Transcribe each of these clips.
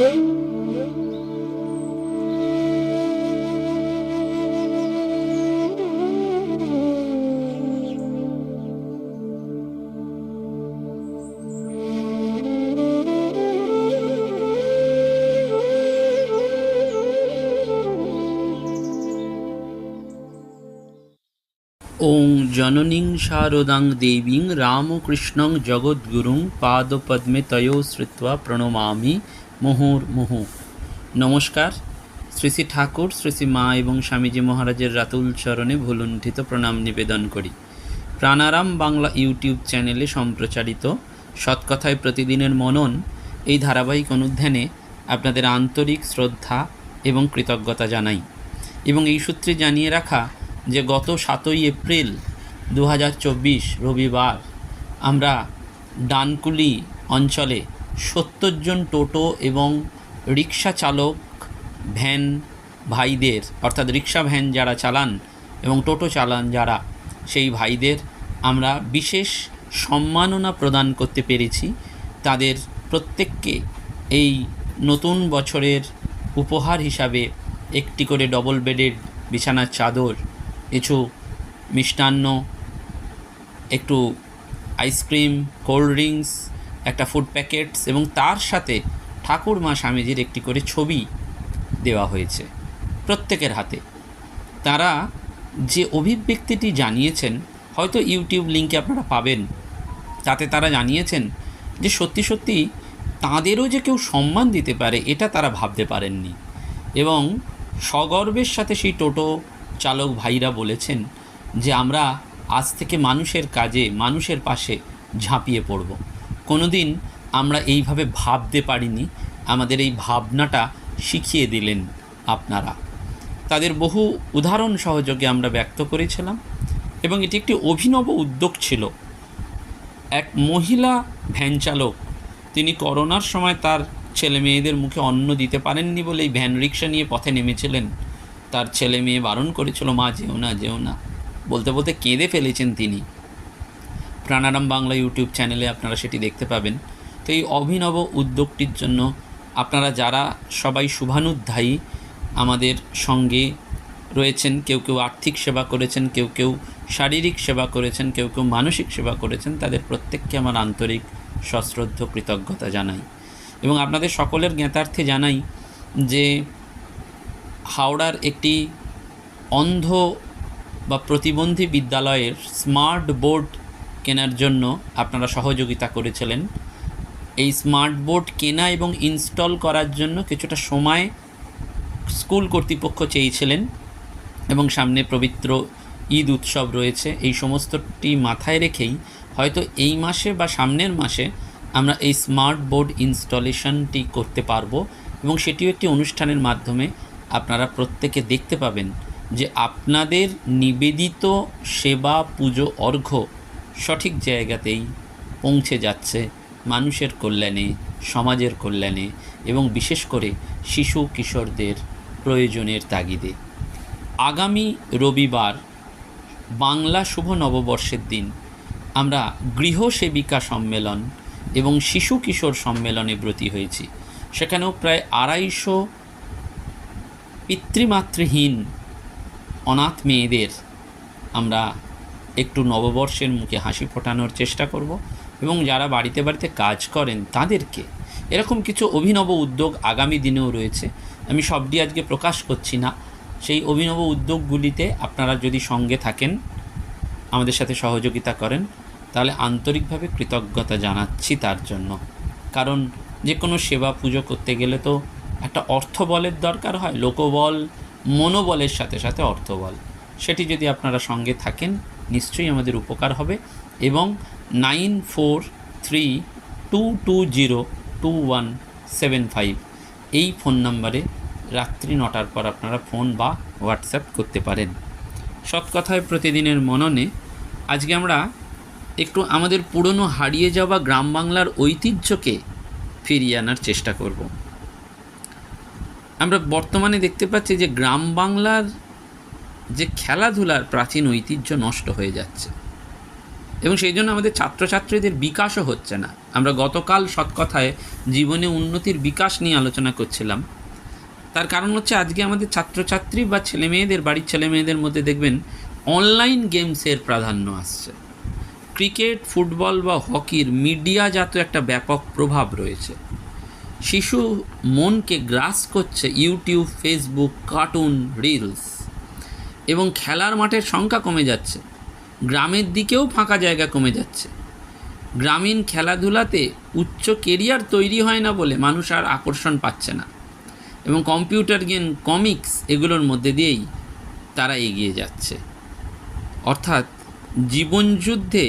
ॐ जननीं शारदां देवीं रामकृष्णं जगद्गुरुं पादपद्मे तयो श्रुत्वा प्रणमामि। প্রণমামি মুহুর্মুহু নমস্কার। শ্রী শ্রী ঠাকুর শ্রী শ্রী মা এবং স্বামীজি মহারাজের রাতুল চরণে ভুলুণ্ঠিত প্রণাম নিবেদন করি। প্রাণারাম বাংলা ইউটিউব চ্যানেলে সম্প্রচারিত সৎকথায় প্রতিদিনের মনন এই ধারাবাহিক অনুধ্যানে আপনাদের আন্তরিক শ্রদ্ধা এবং কৃতজ্ঞতা জানাই এবং এই সূত্রে জানিয়ে রাখা যে গত সাতই এপ্রিল দু হাজার চব্বিশ রবিবার আমরা ডানকুলি অঞ্চলে সত্তর জন টোটো এবং রিক্সা চালক, ভ্যান ভাইদের, অর্থাৎ রিক্সা ভ্যান যারা চালান এবং টোটো চালান যারা, সেই ভাইদের আমরা বিশেষ সম্মাননা প্রদান করতে পেরেছি। তাদের প্রত্যেককে এই নতুন বছরের উপহার হিসাবে একটি করে ডবল বেডের বিছানার চাদর, কিছু মিষ্টান্ন, একটু আইসক্রিম কোল্ড ড্রিঙ্কস একটা ফুড প্যাকেটস এবং তার সাথে ঠাকুর মা স্বামীজির একটি করে ছবি দেওয়া হয়েছে প্রত্যেকের হাতে। তারা যে অভিব্যক্তিটি জানিয়েছেন, হয়তো ইউটিউব লিঙ্কে আপনারা পাবেন। তাতে তারা জানিয়েছেন যে সত্যি সত্যি তাঁদেরও যে কেউ সম্মান দিতে পারে, এটা তারা ভাবতে পারেননি। এবং সগর্বের সাথে সেই টোটো চালক ভাইরা বলেছেন যে আমরা আজ থেকে মানুষের কাজে, মানুষের পাশে ঝাঁপিয়ে পড়ব। কোনো দিন আমরা এইভাবে ভাবতে পারিনি, আমাদের এই ভাবনাটা শিখিয়ে দিলেন আপনারা। তাদের বহু উদাহরণ সহযোগে আমরা ব্যক্ত করেছিলাম এবং এটি একটি অভিনব উদ্যোগ ছিল। এক মহিলা ভ্যান চালক, তিনি করোনার সময় তার ছেলে মেয়েদের মুখে অন্ন দিতে পারেননি বলে এই ভ্যান রিক্সা নিয়ে পথে নেমেছিলেন। তার ছেলে মেয়ে বারণ করেছিল, মা, যেও না যেও না। বলতে বলতে কেঁদে ফেলেছেন তিনি। প্রাণারাম বাংলা ইউটিউব চ্যানেলে আপনারা সেটি দেখতে পাবেন। তো এই অভিনব উদ্যোগটির জন্য আপনারা যারা সবাই শুভানুধ্যায়ী আমাদের সঙ্গে রয়েছেন, কেউ কেউ আর্থিক সেবা করেছেন, কেউ কেউ শারীরিক সেবা করেছেন, কেউ কেউ মানসিক সেবা করেছেন, তাদের প্রত্যেককে আমার আন্তরিক সশ্রদ্ধ কৃতজ্ঞতা জানাই। এবং আপনাদের সকলের জ্ঞাতার্থে জানাই যে হাওড়ার একটি অন্ধ বা প্রতিবন্ধী বিদ্যালয়ের স্মার্ট বোর্ড কেনার জন্য আপনারা সহযোগিতা করেছিলেন। এই স্মার্ট বোর্ড কেনা এবং ইনস্টল করার জন্য কিছুটা সময় স্কুল কর্তৃপক্ষ চেয়েছিলেন এবং সামনে পবিত্র ঈদ উৎসব রয়েছে। এই সমস্তটি মাথায় রেখেই হয়তো এই মাসে বা সামনের মাসে আমরা এই স্মার্ট বোর্ড ইনস্টলেশনটি করতে পারব এবং সেটিও একটি অনুষ্ঠানের মাধ্যমে আপনারা প্রত্যেকে দেখতে পাবেন যে আপনাদের নিবেদিত সেবা পুজো অর্ঘ্য সঠিক জায়গাতেই পৌঁছে যাচ্ছে মানুষের কল্যাণে, সমাজের কল্যাণে এবং বিশেষ করে শিশু কিশোরদের প্রয়োজনের তাগিদে। আগামী রবিবার বাংলা শুভ নববর্ষের দিন আমরা গৃহসেবিকা সম্মেলন এবং শিশু কিশোর সম্মেলনে ব্রতী হয়েছি। সেখানেও প্রায় আড়াইশো পিতৃমাতৃহীন অনাথ মেয়েদের আমরা একটু নববর্ষের মুখে হাসি ফোটানোর চেষ্টা করব এবং যারা বাড়িতে বাড়িতে কাজ করেন তাদেরকে এরকম কিছু অভিনব উদ্যোগ আগামী দিনেও রয়েছে। আমি সবটি আজকে প্রকাশ করছি না। সেই অভিনব উদ্যোগগুলিতে আপনারা যদি সঙ্গে থাকেন, আমাদের সাথে সহযোগিতা করেন, তাহলে আন্তরিকভাবে কৃতজ্ঞতা জানাচ্ছি তার জন্য। কারণ যে কোনো সেবা পুজো করতে গেলে তো একটা অর্থবলের দরকার হয়। লোকবল মনোবলের সাথে সাথে অর্থবল। সেটি যদি আপনারা সঙ্গে থাকেন নিশ্চয়ই আমাদের উপকার হবে এবং nine four three two two zero two one seven five এই ফোন নাম্বারে রাত্রি নটার পর আপনারা ফোন বা হোয়াটসঅ্যাপ করতে পারেন। সৎকথায় প্রতিদিনের মননে আজকে আমরা একটু আমাদের পুরনো হারিয়ে যাওয়া গ্রাম বাংলার ঐতিহ্যকে ফিরিয়ে আনার চেষ্টা করব। আমরা বর্তমানে দেখতে পাচ্ছি যে গ্রাম বাংলার যে খেলাধুলার প্রাচীন ঐতিহ্য নষ্ট হয়ে যাচ্ছে। এবং সেই জন্য আমাদের ছাত্রছাত্রীদের বিকাশও হচ্ছে না। আমরা গতকাল সৎকথায় জীবনে উন্নতির বিকাশ নিয়ে আলোচনা করছিলাম। তার কারণ হচ্ছে আজকে আমাদের ছাত্রছাত্রী বা ছেলে মেয়েদের বাড়ির ছেলে মেয়েদের মধ্যে দেখবেন অনলাইন গেমসের প্রাধান্য আসছে। ক্রিকেট, ফুটবল বা হকির মিডিয়াজাত একটা ব্যাপক প্রভাব রয়েছে। শিশু মনকে গ্রাস করছে ইউটিউব, ফেসবুক, কার্টুন, রিলস। এবং খেলার মাঠের সংখ্যা কমে যাচ্ছে। গ্রামের দিকেও ফাঁকা জায়গা কমে যাচ্ছে। গ্রামীণ খেলাধুলাতে উচ্চ কেরিয়ার তৈরি হয় না বলে মানুষ আর আকর্ষণ পাচ্ছে না এবং কম্পিউটার গেম, কমিক্স এগুলোর মধ্যে দিয়েই তারা এগিয়ে যাচ্ছে। অর্থাৎ জীবনযুদ্ধে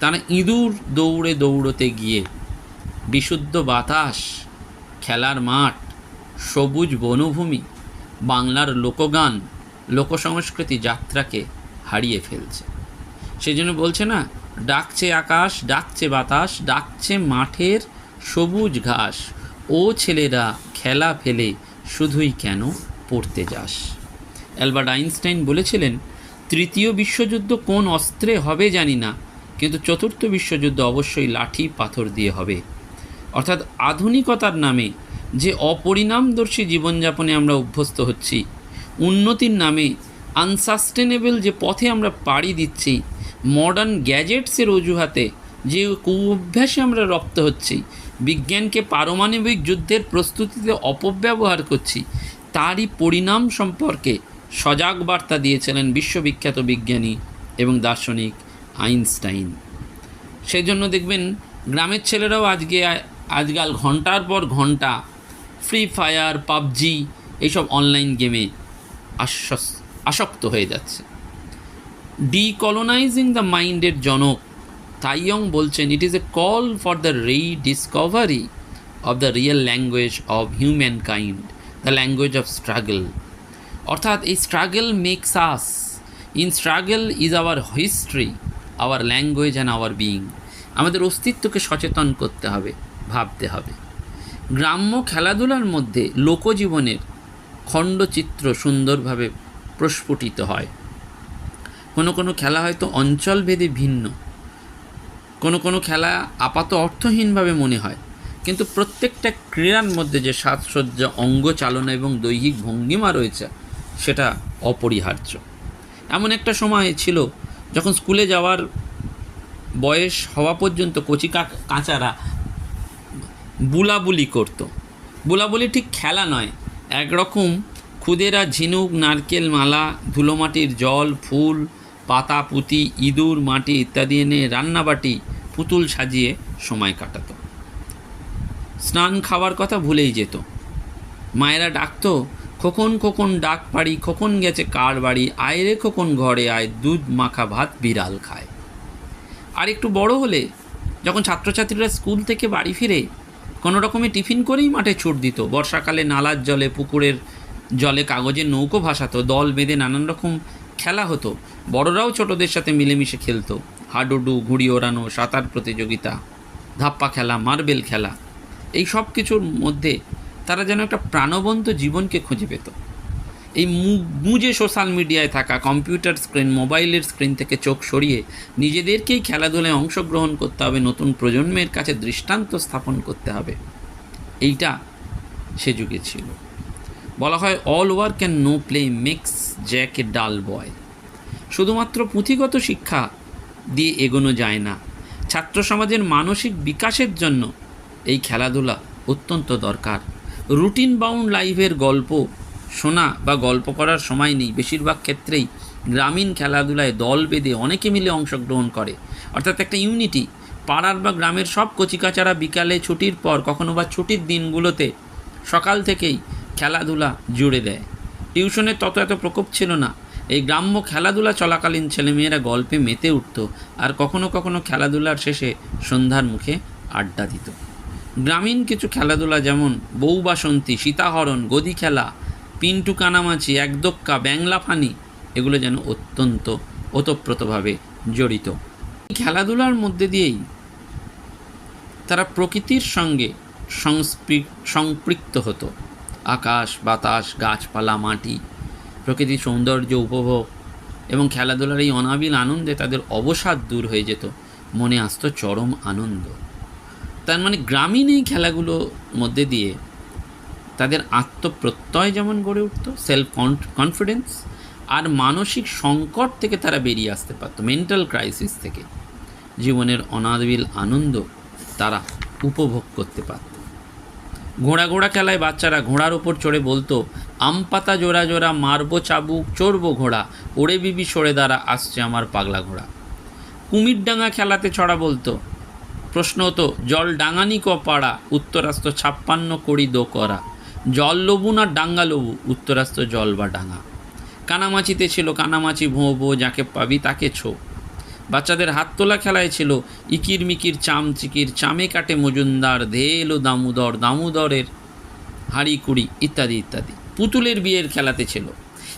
তারা ইঁদুর দৌড়ে দৌড়তে গিয়ে বিশুদ্ধ বাতাস, খেলার মাঠ, সবুজ বনভূমি, বাংলার লোকগান লোকসংস্কৃতি যাত্রাকে হারিয়ে ফেলছে। সেই জন্য বলছে না, ডাকছে আকাশ, ডাকছে বাতাস, ডাকছে মাঠের সবুজ ঘাস। ও ছেলেরা খেলা ফেলে শুধুই কেন পড়তে যাস? অ্যালবার্ট আইনস্টাইন বলেছিলেন, তৃতীয় বিশ্বযুদ্ধ কোন অস্ত্রে হবে জানি না, কিন্তু চতুর্থ বিশ্বযুদ্ধ অবশ্যই লাঠি, পাথর দিয়ে হবে। অর্থাৎ আধুনিকতার নামে যে অপরিণামদর্শী জীবনযাপনে আমরা অভ্যস্ত হচ্ছি উন্নতির নামে আনসাস্টেনেবল যে পথে আমরা পাড়ি দিচ্ছি মডার্ন গ্যাজেটসের অজুহাতে যে কুঅভ্যাসে আমরা রপ্ত হচ্ছি, বিজ্ঞানকে পারমাণবিক যুদ্ধের প্রস্তুতিতে অপব্যবহার করছি, তারই পরিণাম সম্পর্কে সজাগ বার্তা দিয়েছিলেন বিশ্ববিখ্যাত বিজ্ঞানী এবং দার্শনিক আইনস্টাইন। সেই জন্য দেখবেন, গ্রামের ছেলেরাও আজকে আজকাল ঘণ্টার পর ঘণ্টা ফ্রি ফায়ার পাবজি এইসব অনলাইন গেমে আশ্বস আসক্ত হয়ে যাচ্ছে। ডিকলোনাইজিং দ্য মাইন্ডের জনক তাইয়ং বলছেন it is a call for the rediscovery of the real language of humankind the language of struggle অর্থাৎ এই struggle makes us in struggle is our history our language and our being আমাদের অস্তিত্বকে সচেতন করতে হবে, ভাবতে হবে। গ্রাম্য খেলাধুলার মধ্যে লোকজীবনের খণ্ডচিত্র সুন্দরভাবে প্রস্ফুটিত হয়। কোনো কোনো খেলা হয়তো অঞ্চলভেদে ভিন্ন। কোনো কোনো খেলা আপাত অর্থহীনভাবে মনে হয়। কিন্তু প্রত্যেকটা ক্রীড়ার মধ্যে যে সাজসজ্জা, অঙ্গ চালনা এবং দৈহিক ভঙ্গিমা রয়েছে, সেটা অপরিহার্য। এমন একটা সময় ছিল যখন স্কুলে যাওয়ার বয়স হওয়া পর্যন্ত কচি কাঁচারা বুলাবুলি করত। বুলাবুলি ঠিক খেলা নয় একরকম খুদেরা ঝিনুক, নারকেল মালা, ধুলোমাটির জল, ফুল, পাতা, পুঁতি, ইঁদুর, মাটি ইত্যাদি এনে রান্নাবাটি পুতুল সাজিয়ে সময় কাটাতো। স্নান খাওয়ার কথা ভুলেই যেত। মায়েরা ডাকতো, খোকন খোকন, ডাক পাড়ি, খোকন গেছে কার বাড়ি? আয় রে খোকন ঘরে, আয়, দুধ, মাখা ভাত, বিড়াল খায়। আর একটু বড় হলে, যখন ছাত্রছাত্রীরা স্কুল থেকে বাড়ি ফিরে কোনো রকমে টিফিন করেই মাঠে ছুট দিত। বর্ষাকালে নালার জলে, পুকুরের জলে কাগজের নৌকো ভাসাতো, দল বেঁধে নানান রকম খেলা হতো। বড়রাও ছোটদের সাথে মিলেমিশে খেলতো। হাডুডু, ঘুড়ি ওড়ানো, সাঁতার প্রতিযোগিতা, ধাপ্পা খেলা, মার্বেল খেলা, এই সব কিছুর মধ্যে তারা যেন একটা প্রাণবন্ত জীবনকে খুঁজে পেত। এই মুজে সোশ্যাল মিডিয়ায় থাকা কম্পিউটার স্ক্রিন, মোবাইলের স্ক্রিন থেকে চোখ সরিয়ে নিজেদেরকেই খেলাধুলায় অংশগ্রহণ করতে হবে, নতুন প্রজন্মের কাছে দৃষ্টান্ত স্থাপন করতে হবে। এইটা সে যুগে ছিল। বলা হয় all work and no play makes Jack a dull boy শুধুমাত্র পুঁথিগত শিক্ষা দিয়ে এগোনো যায় না, ছাত্র সমাজের মানসিক বিকাশের জন্য এই খেলাধুলা অত্যন্ত দরকার। রুটিন বাউন্ড লাইফের গল্প শোনা বা গল্প করার সময় নেই। বেশিরভাগ ক্ষেত্রেই গ্রামীণ খেলাধুলায় দল বেঁধে অনেকে মিলে অংশগ্রহণ করে। অর্থাৎ একটা ইউনিটি। পাড়ার বা গ্রামের সব কচিকাচারা বিকালে ছুটির পর কখনো বা ছুটির দিনগুলোতে সকাল থেকেই খেলাধুলা জুড়ে দেয়। টিউশনের তত এত প্রকোপ ছিল না। এই গ্রাম্য খেলাধুলা চলাকালীন ছেলেমেয়েরা গল্পে মেতে উঠত আর কখনো কখনো খেলাধুলার শেষে সন্ধ্যার মুখে আড্ডা দিত। গ্রামীণ কিছু খেলাধুলা যেমন বউ বাসন্তী, সীতাহরণ, গদি খেলা পিন্টু কানামাছি একদক্কা ব্যাংলা ফানি, এগুলো যেন অত্যন্ত ওতপ্রোতভাবে জড়িত। খেলাধুলার মধ্যে দিয়েই তারা প্রকৃতির সঙ্গে সংপৃক্ত হতো। আকাশ, বাতাস, গাছপালা, মাটি, প্রকৃতির সৌন্দর্য উপভোগ এবং খেলাধুলার এই অনাবিল আনন্দে তাদের অবসাদ দূর হয়ে যেত। মনে আসতো চরম আনন্দ। তার মানে গ্রামীণ এই খেলাগুলোর মধ্যে দিয়ে তাদের আত্মপ্রত্যয় যেমন গড়ে উঠতো সেলফ কনফিডেন্স আর মানসিক সংকট থেকে তারা বেরিয়ে আসতে পারতো মেন্টাল ক্রাইসিস থেকে। জীবনের অনাদবিল আনন্দ তারা উপভোগ করতে পারত। ঘোড়া ঘোড়া খেলায় বাচ্চারা ঘোড়ার ওপর চড়ে বলতো, আম পাতা জোড়া জোড়া, মারবো চাবুক, চড়বো ঘোড়া ওড়ে বিবি সরে দ্বারা আসছে আমার পাগলা ঘোড়া। কুমির ডাঙা খেলাতে ছড়া বলতো, প্রশ্ন হতো, জল ডাঙানি ক পাড়া, উত্তরাস্ত ছাপ্পান্ন কড়ি দো করা জল লবু না ডাঙ্গা লবু উত্তরাস্ত জল বা ডাঙা। কানামাছিতে ছিল কানামাছি ভোঁ ভো যাকে পাবি তাকে ছো। বাচ্চাদের হাত তোলা খেলায় ছিল ইকির মিকির চাম চিকির, চামে কাটে মজুমদার ধেলো দামোদর, দামোদরের হাড়ি কুড়ি, ইত্যাদি ইত্যাদি। পুতুলের বিয়ের খেলাতে ছিল।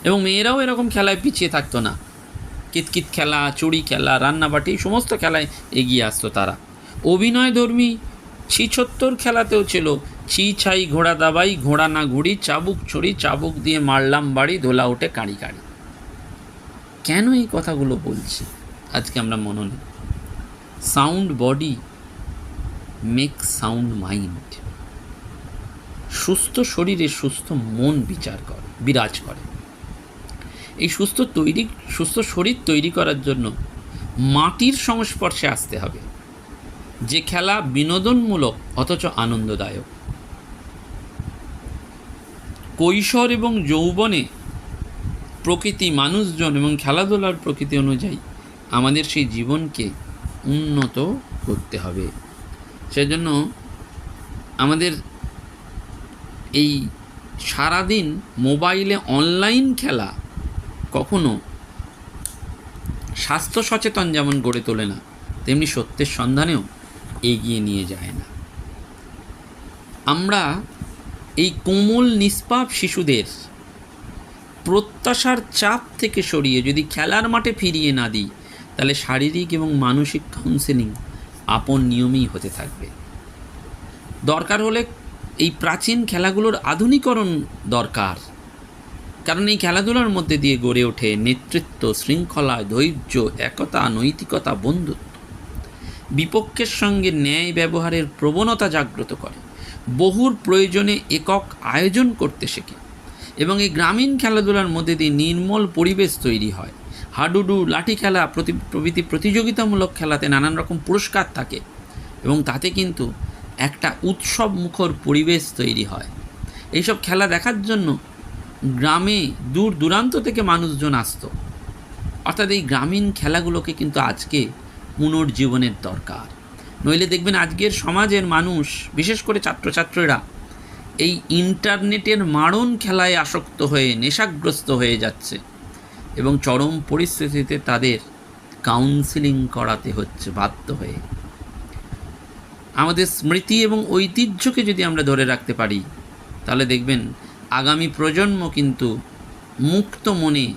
এবং মেয়েরাও এরকম খেলায় পিছিয়ে থাকতো না। কিতকিত খেলা, চুড়ি খেলা, রান্নাবাটি সমস্ত খেলায় এগিয়ে আসতো তারা। অভিনয় ধর্মী ছিছত্তর খেলাতেও ছিল ছি ছাই ঘোড়া দাবাই, ঘোড়া না ঘুড়ি, চাবুক ছড়ি চাবুক দিয়ে মারলাম বাড়ি, ধোলা ওঠে কাঁড়ি কাঁড়ি। কেন এই কথাগুলো বলছি? আজকে আমরা মননে sound body make sound mind. সুস্থ শরীরে সুস্থ মন বিচার করে, বিরাজ করে। এই সুস্থ তৈরি, সুস্থ শরীর তৈরি করার জন্য মাটির সংস্পর্শে আসতে হবে। যে খেলা বিনোদনমূলক, অথচ আনন্দদায়ক। কৈশোর এবং যৌবনে প্রকৃতি মানুষজন এবং খেলাধুলার প্রকৃতি অনুযায়ী আমাদের সেই জীবনকে উন্নত করতে হবে। সেজন্য আমাদের এই সারাদিন মোবাইলে অনলাইন খেলা কখনো স্বাস্থ্য সচেতন যেমন গড়ে তোলে না, তেমনি সত্যের সন্ধানেও এগিয়ে নিয়ে যায় না। আমরা এই কোমল, নিষ্পাপ শিশুদের প্রত্যাশার চাপ থেকে সরিয়ে যদি খেলার মাঠে ফিরিয়ে না দিই, তাহলে শারীরিক এবং মানসিক কাউন্সেলিং আপন নিয়মেই হতে থাকবে। দরকার হলে এই প্রাচীন খেলাগুলোর আধুনিকরণ দরকার। কারণ এই খেলাধুলার মধ্যে দিয়ে গড়ে ওঠে নেতৃত্ব, শৃঙ্খলা, ধৈর্য, একতা, নৈতিকতা, বন্ধুত্ব। বিপক্ষের সঙ্গে ন্যায় ব্যবহারের প্রবণতা জাগ্রত করে। বহুর প্রয়োজনে একক আয়োজন করতে শেখে এবং এই গ্রামীণ খেলাধুলার মধ্যে দিয়ে নির্মল পরিবেশ তৈরি হয়। হাডুডু, লাঠি খেলা প্রতি প্রভৃতি প্রতিযোগিতামূলক খেলাতে নানান রকম পুরস্কার থাকে এবং তাতে কিন্তু একটা উৎসব মুখর পরিবেশ তৈরি হয়। এইসব খেলা দেখার জন্য গ্রামে দূর দূরান্ত থেকে মানুষজন আসতো। অর্থাৎ এই গ্রামীণ খেলাগুলোকে কিন্তু আজকে পুনর্জীবনের দরকার। নইলে দেখবেন আজকের সমাজের মানুষ, বিশেষ করে ছাত্রছাত্রীরা, এই ইন্টারনেটের মারণ খেলায় আসক্ত হয়ে, নেশাগ্রস্ত হয়ে যাচ্ছে এবং চরম পরিস্থিতিতে তাদের কাউন্সিলিং করাতে হচ্ছে বাধ্য হয়ে। আমাদের স্মৃতি এবং ঐতিহ্যকে যদি আমরা ধরে রাখতে পারি, তাহলে দেখবেন আগামী প্রজন্ম কিন্তু মুক্ত মনে,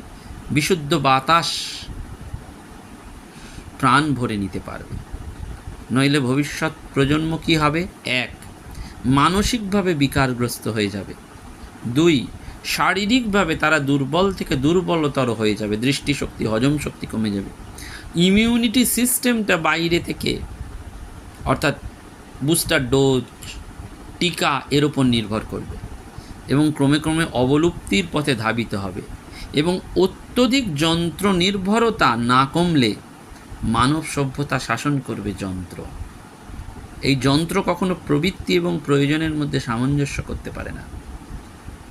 বিশুদ্ধ বাতাস প্রাণ ভরে নিতে পারবে। নইলে ভবিষ্যৎ প্রজন্ম কী হবে? এক, মানসিকভাবে বিকারগ্রস্ত হয়ে যাবে। দুই, শারীরিকভাবে তারা দুর্বল থেকে দুর্বলতর হয়ে যাবে। দৃষ্টিশক্তি হজম শক্তি কমে যাবে। ইমিউনিটি সিস্টেমটা বাইরে থেকে, অর্থাৎ বুস্টার ডোজ, টিকা এর ওপর নির্ভর করবে এবং ক্রমে ক্রমে অবলুপ্তির পথে ধাবিত হবে এবং অত্যধিক যন্ত্র নির্ভরতা না কমলে মানব সভ্যতা শাসন করবে যন্ত্র। এই যন্ত্র কখনো প্রবৃত্তি এবং প্রয়োজনের মধ্যে সামঞ্জস্য করতে পারে না।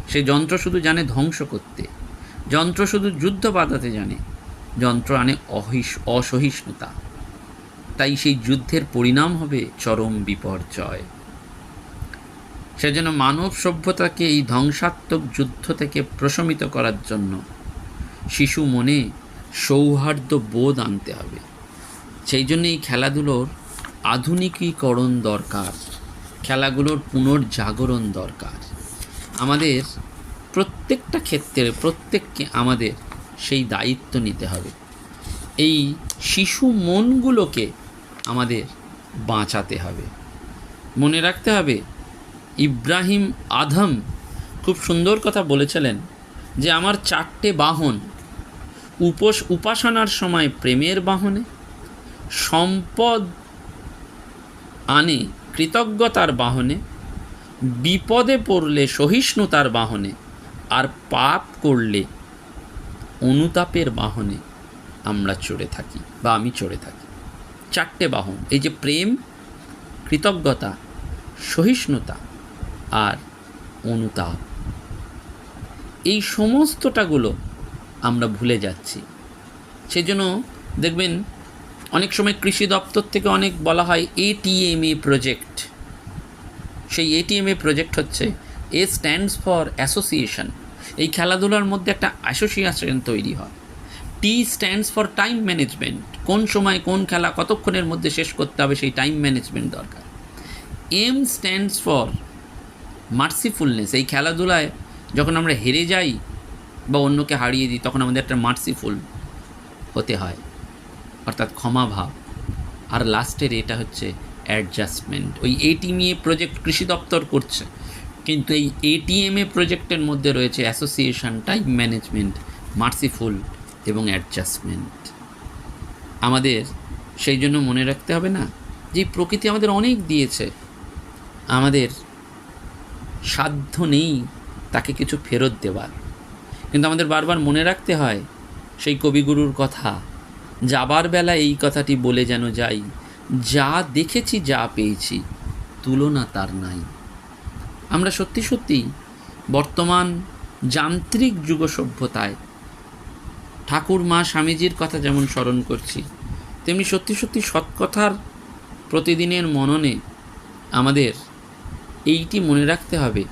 সে যন্ত্র শুধু জানে ধ্বংস করতে, যন্ত্র শুধু যুদ্ধ বাঁধাতে জানে, যন্ত্র আনে অহিস অসহিষ্ণুতা। তাই সেই যুদ্ধের পরিণাম হবে চরম বিপর্যয়। সেজন্য মানব সভ্যতাকে এই ধ্বংসাত্মক যুদ্ধ থেকে প্রশমিত করার জন্য শিশু মনে সৌহার্দ্য বোধ আনতে হবে। সেই জন্য এই খেলাধুলোর আধুনিকীকরণ দরকার, খেলাগুলোর পুনর্জাগরণ দরকার। আমাদের প্রত্যেকটা ক্ষেত্রে, প্রত্যেককে আমাদের সেই দায়িত্ব নিতে হবে। এই শিশু মনগুলোকে আমাদের বাঁচাতে হবে। মনে রাখতে হবে, ইব্রাহিম আধম খুব সুন্দর কথা বলেছিলেন যে, আমার চারটে বাহন, উপোস, উপাসনার সময় প্রেমের বাহনে সম্পদ আনে কৃতজ্ঞতার বাহনে, বিপদে পড়লে সহিষ্ণুতার বাহনে, আর পাপ করলে অনুতাপের বাহনে আমরা চড়ে থাকি বা আমি চড়ে থাকি। চারটে বাহন, এই যে প্রেম, কৃতজ্ঞতা, সহিষ্ণুতা আর অনুতাপ। এই সমস্তটাগুলো আমরা ভুলে যাচ্ছি। সেজন্য দেখবেন অনেক সময় কৃষি দপ্তর থেকে অনেক বলা হয় এটিএমএ প্রজেক্ট সেই এটিএমএ প্রজেক্ট হচ্ছে এ স্ট্যান্ডস ফর অ্যাসোসিয়েশন এই খেলাধুলার মধ্যে একটা অ্যাসোসিয়েশন তৈরি হয়। T stands for time management কোন সময় কোন খেলা কতক্ষণের মধ্যে শেষ করতে হবে সেই টাইম ম্যানেজমেন্ট দরকার। এম স্ট্যান্ডস ফর মার্সিফুলনেস এই খেলাধুলায় যখন আমরা হেরে যাই বা অন্যকে হারিয়ে দিই, তখন আমাদের একটা মার্সিফুল হতে হয়। অর্থাৎ ক্ষমা ভাব। আর লাস্টের এটা হচ্ছে অ্যাডজাস্টমেন্ট ওই এটিএমএ প্রজেক্ট কৃষি দপ্তর করছে। কিন্তু এই এটিএমএ প্রজেক্টের মধ্যে রয়েছে অ্যাসোসিয়েশন টাইম ম্যানেজমেন্ট মার্সিফুল এবং অ্যাডজাস্টমেন্ট আমাদের সেই জন্য মনে রাখতে হবে না যে প্রকৃতি আমাদের অনেক দিয়েছে। আমাদের সাধ্য নেই তাকে কিছু ফেরত দেওয়ার। কিন্তু আমাদের বারবার মনে রাখতে হয়, সেই কবিগুরুর কথা যাবার বেলা এই কথাটি বলে যেন যাই। যা দেখেছি, যা পেয়েছি, তুলনা তার নাই। আমরা সত্যি সত্যি বর্তমান যান্ত্রিক যুগ সভ্যতায় ঠাকুর মা স্বামীজির কথা যেমন স্মরণ করছি, তেমনি সত্যি সত্যি সৎকথার প্রতিদিনের মননে আমাদের এইটি মনে রাখতে হবে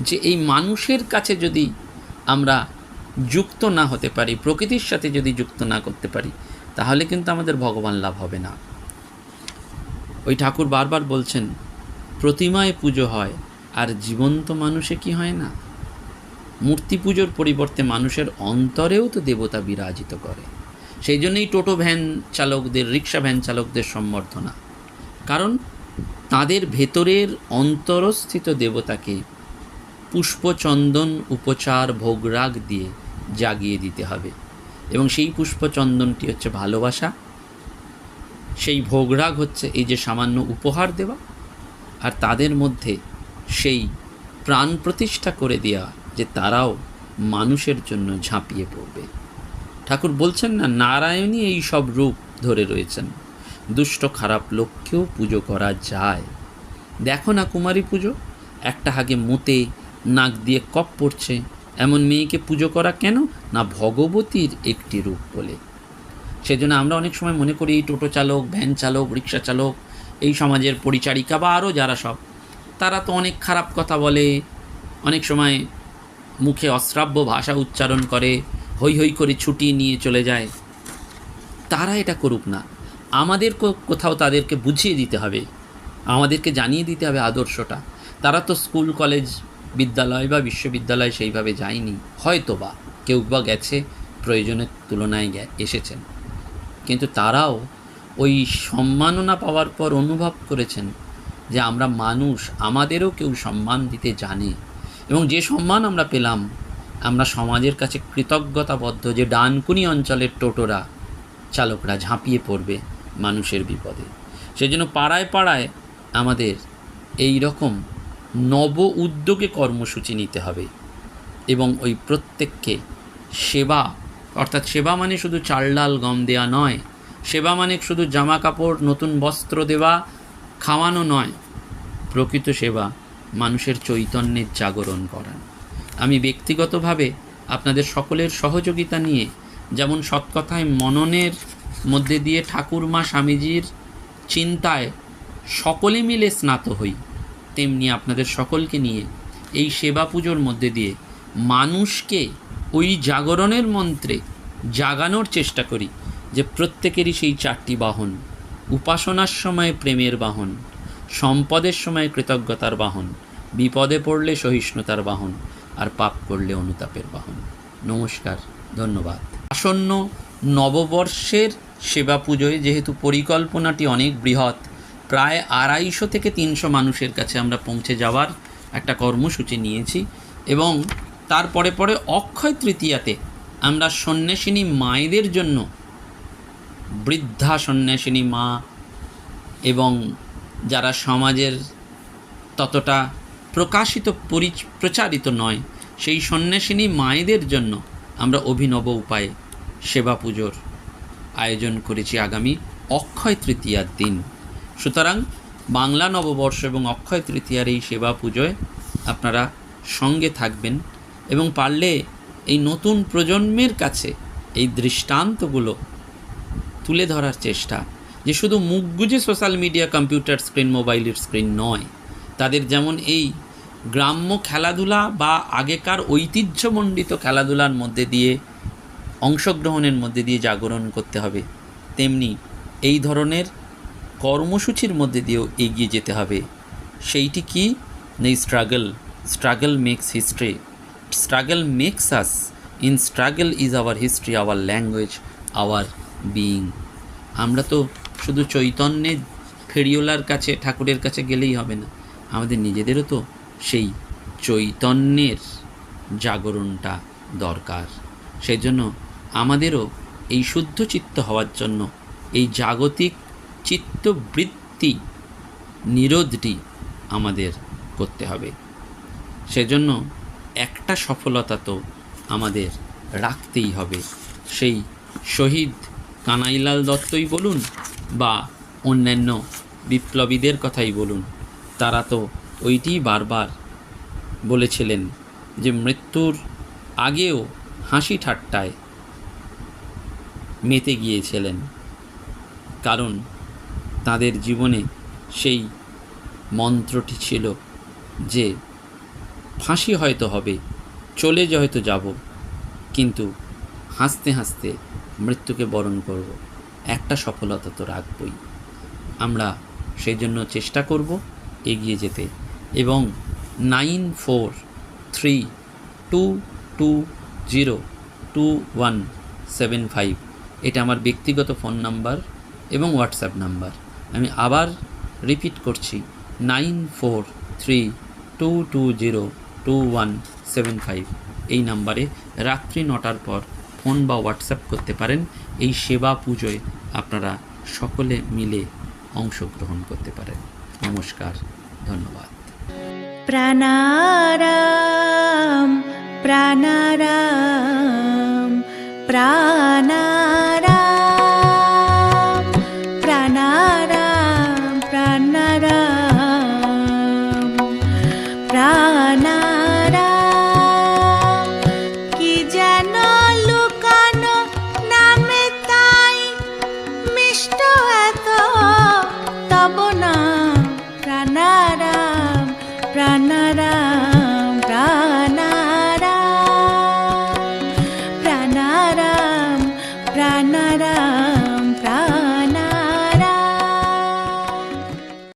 যে এই মানুষের কাছে যদি আমরা যুক্ত না হতে পারি, প্রকৃতির সাথে যদি যুক্ত না করতে পারি তাহলে কিন্তু আমাদের ভগবান লাভ হবে না। ওই ঠাকুর বারবার বলছেন, প্রতিমায় পুজো হয়, আর জীবন্ত মানুষে কি হয় না? মূর্তি পুজোর পরিবর্তে মানুষের অন্তরেও তো দেবতা বিরাজিত করে। সেই জন্যই টোটো ভ্যান চালকদের, রিক্সা ভ্যান চালকদের সম্বর্ধনা। কারণ তাদের ভেতরের অন্তরস্থিত দেবতাকে পুষ্পচন্দন, উপচার, ভোগরাগ দিয়ে জাগিয়ে দিতে হবে। এবং সেই পুষ্পচন্দনটি হচ্ছে ভালোবাসা। সেই ভোগরাগ হচ্ছে এই যে সামান্য উপহার দেওয়া আর তাদের মধ্যে সেই প্রাণ প্রতিষ্ঠা করে দেওয়া যে তারাও মানুষের জন্য ঝাঁপিয়ে পড়বে। ঠাকুর বলছেন না, নারায়ণই এই সব রূপ ধরে রয়েছেন। দুষ্ট খারাপ লোককেও পুজো করা যায়। দেখো না কুমারী পুজো। একটা হাগে মুতে নাক দিয়ে কপ পড়ছে। এমন মেয়েকে পুজো করা কেন? না ভগবতীর একটি রূপ বলে। সেজন্য আমরা অনেক সময় মনে করি টোটো চালক, ভ্যান চালক, রিক্সা চালক, এই সমাজের পরিচারিকা বা আরও যারা সব, তারা তো অনেক খারাপ কথা বলে, অনেক সময় মুখে অশ্রাব্য ভাষা উচ্চারণ করে, হৈ হৈ করে ছুটি নিয়ে চলে যায়। তারা এটা করুক না। আমাদের কোথাও তাদেরকে বুঝিয়ে দিতে হবে, আমাদেরকে জানিয়ে দিতে হবে আদর্শটা। তারা তো স্কুল, কলেজ বিদ্যালয় বা বিশ্ববিদ্যালয় সেইভাবে যায়নি হয়তো বা কেউ বা গেছে, প্রয়োজনের তুলনায় এসেছেন। কিন্তু তারাও ওই সম্মাননা পাওয়ার পর অনুভব করেছেন যে আমরা মানুষ, আমাদেরও কেউ সম্মান দিতে জানে। এবং যে সম্মান আমরা পেলাম, আমরা সমাজের কাছে কৃতজ্ঞতাবদ্ধ যে ডানকুনি অঞ্চলের টোটোরা, চালকরা ঝাঁপিয়ে পড়বে মানুষের বিপদে। সেজন্য পাড়ায় পাড়ায় আমাদের এই রকম নব উদ্যোগে কর্মসূচি নিতে হবে এবং ওই প্রত্যেককে সেবা, অর্থাৎ সেবা মানে শুধু চাল ডাল গম দেওয়া নয়, সেবা মানে শুধু জামা কাপড়, নতুন বস্ত্র দেওয়া, খাওয়ানো নয়, প্রকৃত সেবা মানুষের চৈতন্যের জাগরণ করা। আমি ব্যক্তিগতভাবে আপনাদের সকলের সহযোগিতা নিয়ে যেমন সৎকথায় মননের মধ্যে দিয়ে ঠাকুরমা স্বামীজির চিন্তায় সকলে মিলে স্নাত হই। তেমনি আপনাদের সকলকে নিয়ে এই সেবা পুজোর মধ্যে দিয়ে মানুষকে ওই জাগরণের মন্ত্রে জাগানোর চেষ্টা করি যে প্রত্যেকেরই সেই চারটি বাহন, উপাসনার সময় প্রেমের বাহন, সম্পদের সময় কৃতজ্ঞতার বাহন, বিপদে পড়লে সহিষ্ণুতার বাহন আর পাপ করলে অনুতাপের বাহন। নমস্কার, ধন্যবাদ। আসন্ন নববর্ষের সেবা পুজোয় যেহেতু পরিকল্পনাটি অনেক বৃহৎ প্রায় আড়াইশো থেকে তিনশো মানুষের কাছে আমরা পৌঁছে যাওয়ার একটা কর্মসূচি নিয়েছি এবং তারপরে পরে অক্ষয় তৃতীয়াতে আমরা সন্ন্যাসিনী মায়েদের জন্য বৃদ্ধা সন্ন্যাসিনী মা এবং যারা সমাজের ততটা প্রকাশিত পরি, প্রচারিত নয়, সেই সন্ন্যাসিনী মায়েদের জন্য আমরা অভিনব উপায়ে সেবা পুজোর আয়োজন করেছি আগামী অক্ষয় তৃতীয়ার দিন। সুতরাং বাংলা নববর্ষ এবং অক্ষয় তৃতীয়ার এই সেবা পুজোয় আপনারা সঙ্গে থাকবেন এবং পারলে এই নতুন প্রজন্মের কাছে এই দৃষ্টান্তগুলো তুলে ধরার চেষ্টা। যে শুধু মুখ গুজে সোশ্যাল মিডিয়া, কম্পিউটার স্ক্রিন, মোবাইলের স্ক্রিন নয়, তাদের যেমন এই গ্রাম্য খেলাধুলা বা আগেকার ঐতিহ্যমণ্ডিত খেলাধুলার মধ্যে দিয়ে, অংশগ্রহণের মধ্যে দিয়ে জাগরণ করতে হবে, তেমনি এই ধরনের কর্মসূচির মধ্যে দিয়েও এগিয়ে যেতে হবে। সেইটি কি? নেই struggle struggle makes history struggle makes us in struggle is our history our language our being আমরা তো শুধু চৈতন্যের ফেরিওলার কাছে, ঠাকুরের কাছে গেলেই হবে না। আমাদের নিজেদেরও তো সেই চৈতন্যের জাগরণটা দরকার। সেই জন্য আমাদেরও এই শুদ্ধ চিত্ত হওয়ার জন্য, এই জাগতিক চিত্তবৃত্তি নিরোধটি আমাদের করতে হবে। সেজন্য একটা সফলতা তো আমাদের রাখতেই হবে। সেই শহীদ কানাইলাল দত্তই বলুন বা অন্যান্য বিপ্লবীদের কথাই বলুন, তারা তো ওইটিই বারবার বলেছিলেন যে মৃত্যুর আগেও হাসি ঠাট্টায় মেতে গিয়েছিলেন। কারণ তাদের জীবনে সেই মন্ত্রটি ছিল যে, ফাঁসি হয়তো হবে, চলে যে হয়তো যাব, কিন্তু হাসতে হাসতে মৃত্যুকে বরণ করব, একটা সফলতা তো রাখবই। আমরা সেই জন্য চেষ্টা করব এগিয়ে যেতে। এবং nine four three two two zero two one seven five, এটা আমার ব্যক্তিগত ফোন নাম্বার এবং হোয়াটসঅ্যাপ নাম্বার। আমি আবার রিপিট করছি। Nine four three two two zero two one seven five এই নাম্বারে রাত্রি নটার পর ফোন বা হোয়াটসঅ্যাপ করতে পারেন। এই সেবা পুজোয় আপনারা সকলে মিলে অংশগ্রহণ করতে পারেন। নমস্কার, ধন্যবাদ। প্রাণারাম প্রাণারাম প্রাণারাম।